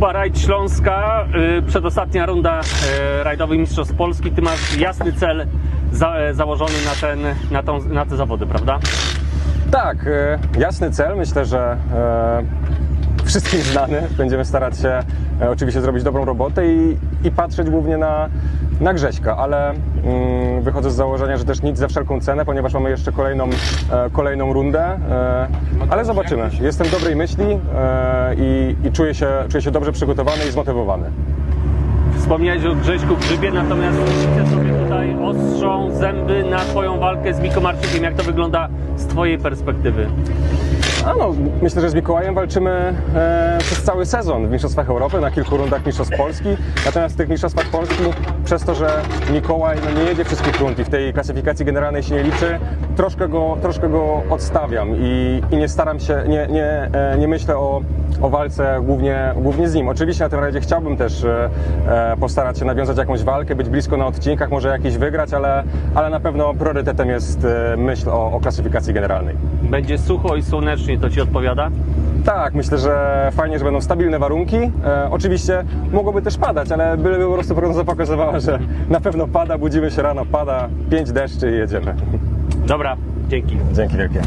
Kuba Rajd Śląska, y, przedostatnia runda y, rajdowych Mistrzostw Polski. Ty masz jasny cel za, e, założony na, ten, na, tą, na te zawody, prawda? Tak, e, jasny cel. Myślę, że e, wszystkim znany. Będziemy starać się e, oczywiście zrobić dobrą robotę i, i patrzeć głównie na, na Grześka, ale mm, wychodzę z założenia, że też nic za wszelką cenę, ponieważ mamy jeszcze kolejną, e, kolejną rundę, e, ale zobaczymy. Jestem dobrej myśli e, i, i czuję, się, czuję się dobrze przygotowany i zmotywowany. Wspomniałeś o Grześku Grzybie, natomiast wszyscy sobie tutaj ostrzą zęby na Twoją walkę z Miko Marczykiem. Jak to wygląda z Twojej perspektywy? A no, myślę, że z Mikołajem walczymy e, przez cały sezon w Mistrzostwach Europy, na kilku rundach Mistrzostw Polski. Natomiast w tych Mistrzostwach Polski, przez to, że Mikołaj no, nie jedzie wszystkich rund i w tej klasyfikacji generalnej się nie liczy, troszkę go, troszkę go odstawiam i, i nie staram się, nie, nie, e, nie myślę o, o walce głównie, głównie z nim. Oczywiście na tym razie chciałbym też e, e, postarać się nawiązać jakąś walkę, być blisko na odcinkach, może jakiś wygrać, ale, ale na pewno priorytetem jest myśl o, o klasyfikacji generalnej. Będzie sucho i słonecznie, to Ci odpowiada? Tak, myślę, że fajnie, że będą stabilne warunki. E, oczywiście mogłoby też padać, ale byleby po prostu prognoza pokazywała, że na pewno pada, budzimy się rano, pada, pięć deszczy i jedziemy. Dobra, dzięki. Dzięki wielkie.